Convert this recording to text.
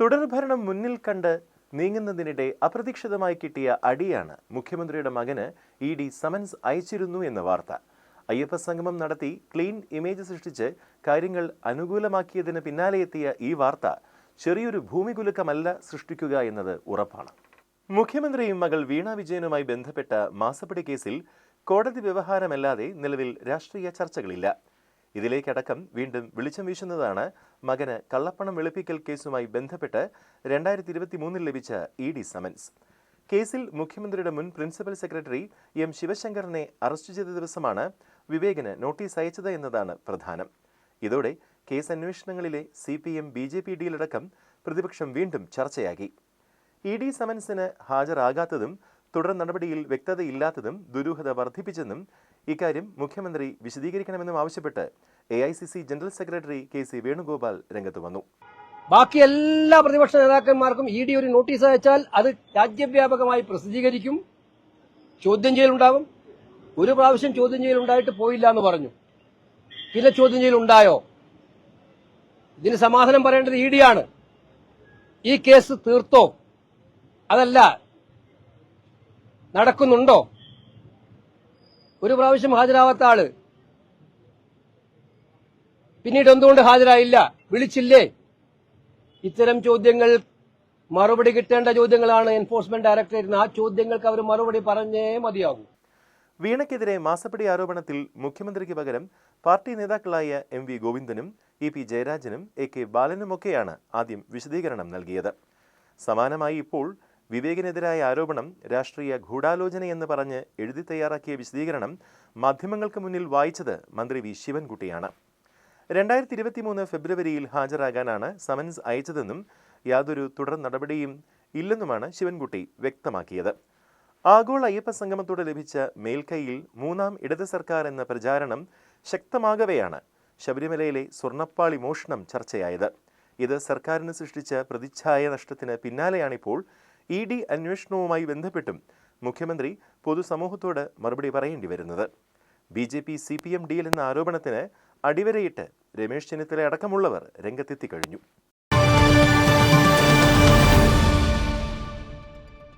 തുടർഭരണം മുന്നിൽ കണ്ട് നീങ്ങുന്നതിനിടെ അപ്രതീക്ഷിതമായി കിട്ടിയ അടിയാണ് മുഖ്യമന്ത്രിയുടെ മകന് ഇ ഡി സമൻസ് അയച്ചിരുന്നു എന്ന വാർത്ത. അയ്യപ്പ സംഗമം നടത്തി ക്ലീൻ ഇമേജ് സൃഷ്ടിച്ച് കാര്യങ്ങൾ അനുകൂലമാക്കിയതിന് പിന്നാലെ എത്തിയ ഈ വാർത്ത ചെറിയൊരു ഭൂമികുലുക്കമല്ല സൃഷ്ടിക്കുക എന്നത് ഉറപ്പാണ്. മുഖ്യമന്ത്രിയും മകൾ വീണ വിജയനുമായി ബന്ധപ്പെട്ട മാസപ്പടി കേസിൽ കോടതി വ്യവഹാരമല്ലാതെ നിലവിൽ രാഷ്ട്രീയ ചർച്ചകളില്ല. ഇതിലേക്കടക്കം വീണ്ടും വെളിച്ചം വീശുന്നതാണ് മകന് കള്ളപ്പണം വെളുപ്പിക്കൽ കേസുമായി ബന്ധപ്പെട്ട് രണ്ടായിരത്തി ഇരുപത്തി മൂന്നിൽ ലഭിച്ച ഇ ഡി സമൻസ്. കേസിൽ മുഖ്യമന്ത്രിയുടെ മുൻ പ്രിൻസിപ്പൽ സെക്രട്ടറി എം ശിവശങ്കറിനെ അറസ്റ്റ് ചെയ്ത ദിവസമാണ് വിവേകിന് നോട്ടീസ് അയച്ചത് എന്നതാണ് പ്രധാനം. ഇതോടെ case അന്വേഷണങ്ങളിലെ C P M B J P ഡിയിലടക്കം പ്രതിപക്ഷം വീണ്ടും ചർച്ചയാക്കി. ഇ ഡി സമൻസിന് ഹാജരാകാത്തതും തുടർ നടപടിയിൽ വ്യക്തതയില്ലാത്തതും ദുരൂഹത വർദ്ധിപ്പിച്ചെന്നും ഇക്കാര്യം മുഖ്യമന്ത്രി വിശദീകരിക്കണമെന്നും ആവശ്യപ്പെട്ട് A I C C general secretary K C Venugopal രംഗത്ത് വന്നു. ബാക്കി എല്ലാ പ്രതിപക്ഷ നേതാക്കന്മാർക്കും ഇ ഡി ഒരു നോട്ടീസ് അയച്ചാൽ അത് രാജ്യവ്യാപകമായി പ്രസിദ്ധീകരിക്കും. ചോദ്യം ചെയ്യലുണ്ടാകും ഒരു പ്രാവശ്യം ചോദ്യം ചെയ്യലുണ്ടായിട്ട് പോയില്ല എന്ന് പറഞ്ഞു. പിന്നെ ചോദ്യം ചെയ്യലുണ്ടായോ? ഇതിന് സമാധാനം പറയേണ്ടത് ഇ ആണ്. ഈ കേസ് തീർത്തോ? അതല്ല നടക്കുന്നുണ്ടോ? ഒരു പ്രാവശ്യം ഹാജരാവാത്ത ആൾ. പിന്നീട് എന്തുകൊണ്ട് ഹാജരായില്ല? വിളിച്ചില്ലേ? ഇത്തരം ചോദ്യങ്ങൾ മറുപടി കിട്ടേണ്ട ചോദ്യങ്ങളാണ് എൻഫോഴ്സ്മെന്റ് ഡയറക്ടറേറ്റിന് ആ ചോദ്യങ്ങൾക്ക് അവർ മറുപടി പറഞ്ഞേ മതിയാകും വീണയ്ക്കെതിരെ മാസപ്പടി ആരോപണത്തിൽ മുഖ്യമന്ത്രിക്ക് പകരം പാർട്ടി നേതാക്കളായ എം വി ഗോവിന്ദനും ഇ പി ജയരാജനും എ കെ ബാലനുമൊക്കെയാണ് ആദ്യം വിശദീകരണം നൽകിയത്. സമാനമായി ഇപ്പോൾ വിവേകിനെതിരായ ആരോപണം രാഷ്ട്രീയ ഗൂഢാലോചനയെന്ന് പറഞ്ഞ് എഴുതി തയ്യാറാക്കിയ വിശദീകരണം മാധ്യമങ്ങൾക്ക് മുന്നിൽ വായിച്ചത് മന്ത്രി വി. ശിവൻകുട്ടിയാണ്. രണ്ടായിരത്തി ഇരുപത്തിമൂന്ന് ഫെബ്രുവരിയിൽ ഹാജരാകാനാണ് സമൻസ് അയച്ചതെന്നും യാതൊരു തുടർ നടപടിയും ഇല്ലെന്നുമാണ് ശിവൻകുട്ടി വ്യക്തമാക്കിയത്. ആഗോള അയ്യപ്പ സംഗമത്തോടെ ലഭിച്ച മേൽക്കൈയിൽ മൂന്നാം ഇടത് സർക്കാർ എന്ന പ്രചാരണം ശക്തമാകവെയാണ് ശബരിമലയിലെ സ്വർണപ്പാളി മോഷണം ചർച്ചയായത്. ഇത് സർക്കാരിന് സൃഷ്ടിച്ച പ്രതിച്ഛായ നഷ്ടത്തിന് പിന്നാലെയാണിപ്പോൾ ഇ ഡി അന്വേഷണവുമായി ബന്ധപ്പെട്ടും മുഖ്യമന്ത്രി പൊതുസമൂഹത്തോട് മറുപടി പറയേണ്ടി വരുന്നത്. B J P C P M ഡിയിൽ എന്ന ആരോപണത്തിന് അടിവരയിട്ട് രമേശ് ചെന്നിത്തല അടക്കമുള്ളവർ രംഗത്തെത്തിക്കഴിഞ്ഞു